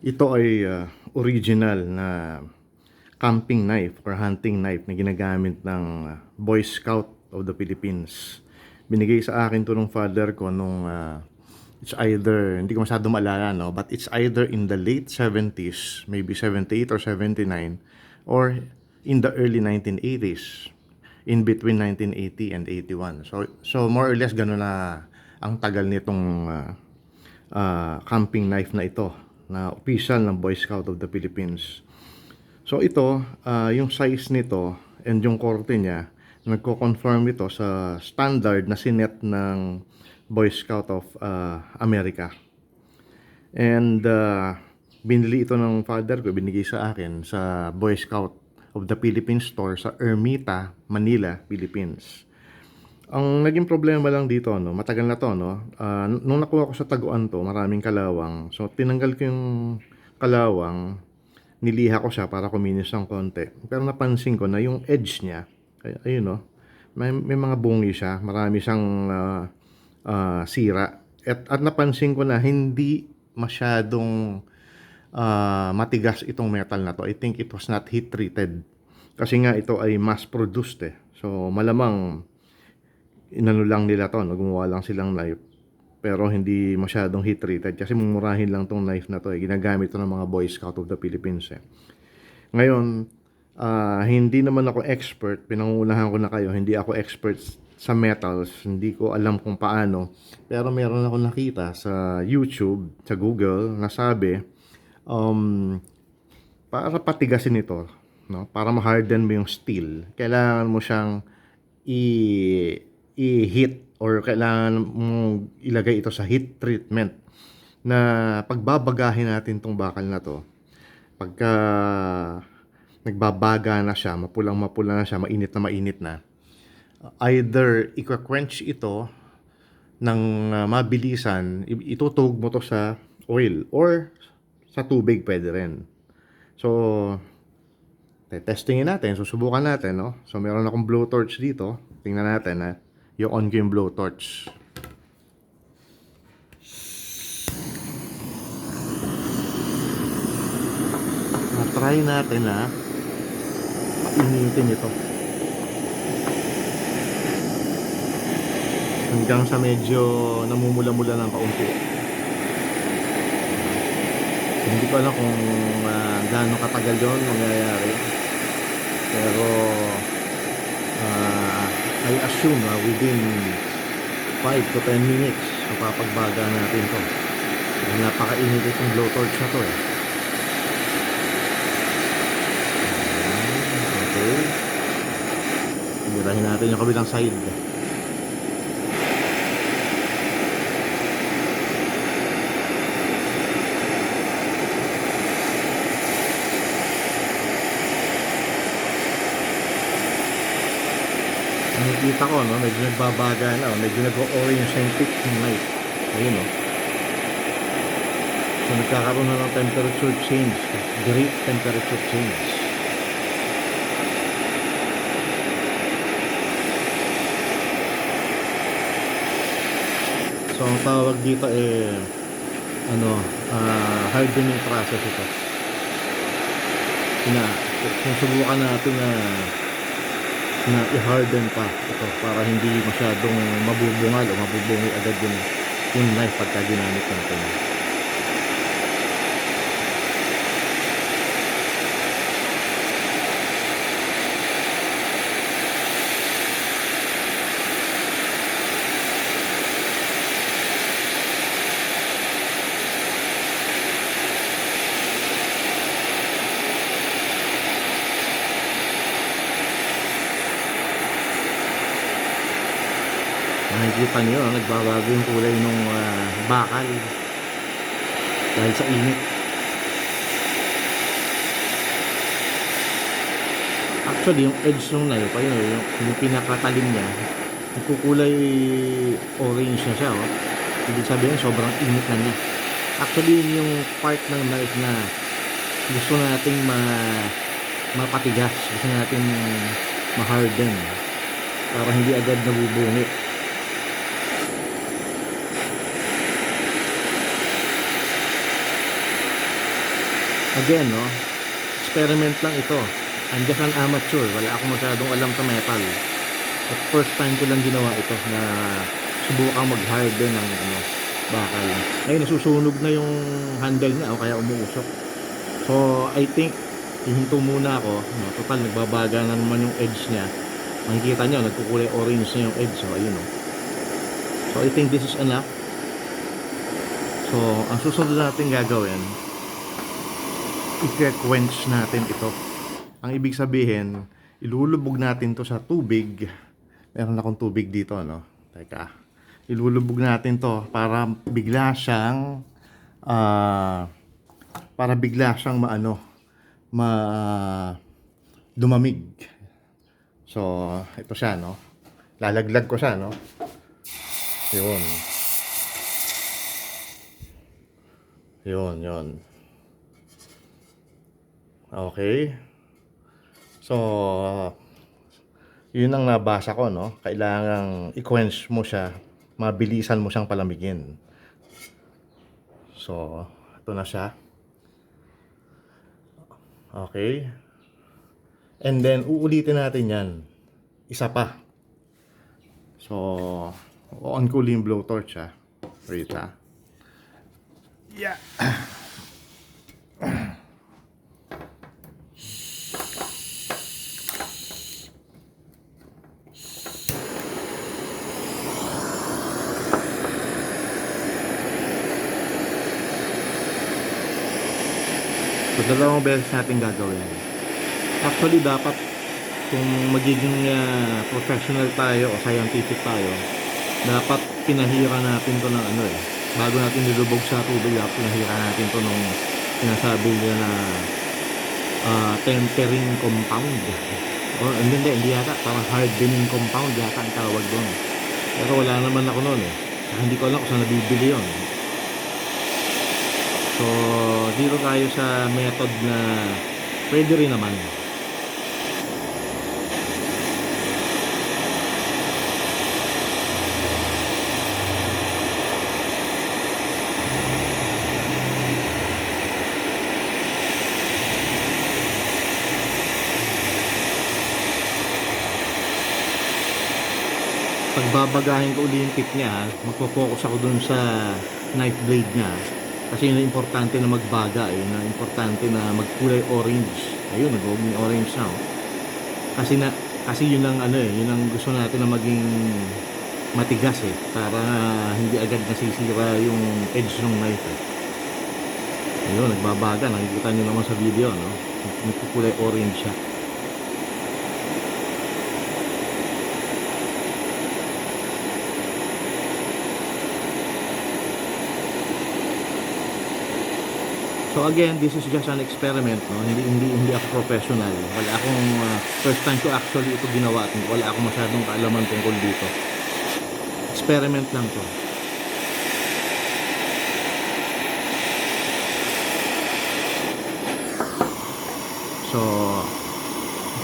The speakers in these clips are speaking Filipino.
Ito ay uh, original na camping knife or hunting knife na ginagamit ng uh, Boy Scout of the Philippines. Binigay sa akin to ng father ko nung uh, it's either, hindi ko masyado maalala, no? But it's either in the late 70s, maybe 78 or 79, or in the early 1980s, in between 1980 and 81. So, so more or less ganun na ang tagal nitong uh, uh, camping knife na ito na official ng Boy Scout of the Philippines. So ito, uh, yung size nito and yung korte niya, nagko-confirm ito sa standard na sinet ng Boy Scout of uh, America. And uh, binili ito ng father ko, binigay sa akin sa Boy Scout of the Philippines store sa Ermita, Manila, Philippines. Ang naging problema lang dito, no, matagal na to, no, uh, nung nakuha ko sa taguan to, maraming kalawang. So, tinanggal ko yung kalawang, niliha ko siya para kuminis ng konti. Pero napansin ko na yung edge niya, ay, ayun, no, may, may mga bungi siya, marami siyang uh, uh, sira. At, at napansin ko na hindi masyadong uh, matigas itong metal na to. I think it was not heat treated. Kasi nga ito ay mass produced eh. So malamang inano lang nila to, no? gumawa lang silang knife. Pero hindi masyadong heat treated kasi mumurahin lang tong knife na to. Eh. Ginagamit to ng mga Boy Scout of the Philippines. Eh. Ngayon, uh, hindi naman ako expert. Pinangunahan ko na kayo. Hindi ako expert sa metals. Hindi ko alam kung paano. Pero meron ako nakita sa YouTube, sa Google, na sabi, um, para patigasin ito, no? para ma-harden mo yung steel, kailangan mo siyang i- i-heat or kailangan mong ilagay ito sa heat treatment na pagbabagahin natin tong bakal na to pagka nagbabaga na siya, mapulang mapula na siya, mainit na mainit na either i-quench ito ng uh, mabilisan, itutug mo to sa oil or sa tubig pwede rin. So, testingin natin, susubukan natin, no? So, meron akong blowtorch dito. Tingnan natin, ha? Yung on ko yung blowtorch. Na-try natin, ha? Painitin ito. Hanggang sa medyo namumula-mula ng kaunti. Hindi ko alam kung uh, gaano katagal yon mangyayari. Pero I assume uh, within 5 to 10 minutes mapapagbaga natin to. Dahil napakainit itong blowtorch na to eh. Okay. Tirahin natin yung kabilang side. Nakikita ko, no, medyo nagbabaga na, oh, medyo nag-orange yung tip ng light. Ayun, no. So, nagkakaroon na ng temperature change. Great temperature change. So, ang tawag dito eh, ano, uh, hardening process ito. Na, kung subukan natin na na i-harden pa ito para hindi masyadong mabubungal o mabubungi agad yung, yung knife pagka ginamit natin. Nakikita niyo, nagbabago yung kulay ng uh, bakal dahil sa init. Actually, yung edge ng knife, ayun, yung, yung pinakatalim niya, nagkukulay orange na siya. Oh. Ibig sabihin, sobrang init na niya. Actually, yun yung part ng knife na gusto nating ma mapatigas, gusto nating ma-harden para hindi agad nabubungit. Again, no? Experiment lang ito. I'm just an amateur. Wala akong masyadong alam sa metal. At first time ko lang ginawa ito na subukang mag-harden ng ano, bakal. Ngayon, nasusunog na yung handle niya o kaya umuusok. So, I think, hihinto muna ako. No? Total, nagbabaga na naman yung edge niya. Makikita nyo, nagkukulay orange na yung edge. So, ayun o. So, I think this is enough. So, ang susunod natin gagawin, i-quench natin ito. Ang ibig sabihin, ilulubog natin to sa tubig. Meron akong tubig dito, no? Teka. Ilulubog natin to para bigla siyang ah para bigla siyang maano ma dumamig. So, ito siya, no? Lalaglag ko siya, no? Yun. Yun, yun. Okay. So, yun ang nabasa ko, no? Kailangang i-quench mo siya, mabilisan mo siyang palamigin. So, ito na siya. Okay. And then, uulitin natin yan. Isa pa. So, on ko yung blowtorch, ha. Wait, ha. Yeah. So, dalawang beses natin gagawin. Actually, dapat kung magiging ah, professional tayo o scientific tayo, dapat pinahira natin to ng ano eh. Bago natin nilubog sa tubig, dapat pinahira natin to nung sinasabi nila na ah, tempering compound. O, hindi, hindi, hindi yata. Parang hardening compound yata ang tawag doon. Pero wala naman ako noon eh. Hindi ko alam kung saan nabibili yun. So, dito tayo sa method na pwede rin naman. pagbabagahin ko uli yung tip niya, magpo-focus ako dun sa knife blade niya. Kasi yun importante na magbaga, eh, yun ang importante na magkulay orange. Ayun, nag-oging orange na. oh. Kasi na kasi yun ang ano eh, yun ang gusto natin na maging matigas eh para hindi agad nasisira yung edge ng knife eh. Ayun, nagbabaga, nakikita niyo naman sa video, no? Nagkukulay orange siya. So again, this is just an experiment, no? Hindi hindi hindi ako professional. Wala akong uh, first time ko actually ito ginawa at wala akong masyadong kaalaman tungkol dito. Experiment lang 'to. So,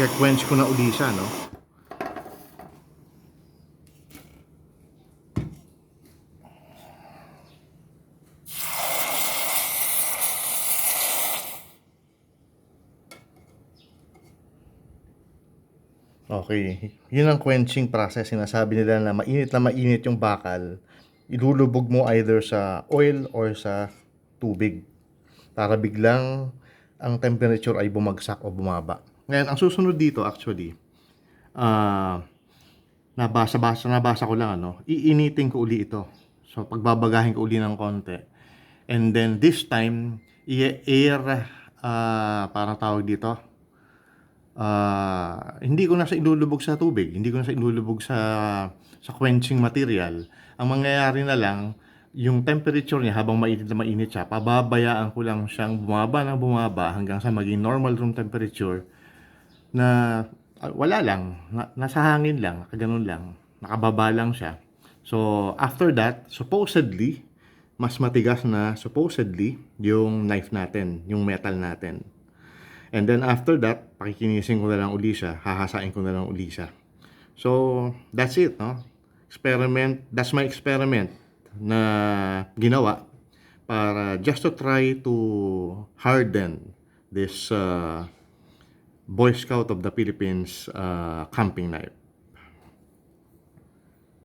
i-quench ko na uli no? Okay. Yun ang quenching process. Sinasabi nila na mainit na mainit yung bakal. Ilulubog mo either sa oil or sa tubig. Para biglang ang temperature ay bumagsak o bumaba. Ngayon, ang susunod dito actually, ah nabasa-basa, nabasa ko lang ano, iinitin ko uli ito. So, pagbabagahin ko uli ng konti. And then, this time, i-air, ah parang tawag dito, ah hindi ko na siya ilulubog sa tubig, hindi ko na siya ilulubog sa sa quenching material. Ang mangyayari na lang, yung temperature niya habang mainit na mainit siya, pababayaan ko lang siyang bumaba na bumaba hanggang sa maging normal room temperature na ah, wala lang, na, nasa hangin lang, kaganon lang, nakababa lang siya. So, after that, supposedly, mas matigas na supposedly yung knife natin, yung metal natin. And then after that, pakikinisin ko na lang uli siya, hahasain ko na lang uli siya. So, that's it, no? Experiment, that's my experiment na ginawa para just to try to harden this uh, Boy Scout of the Philippines uh, camping knife.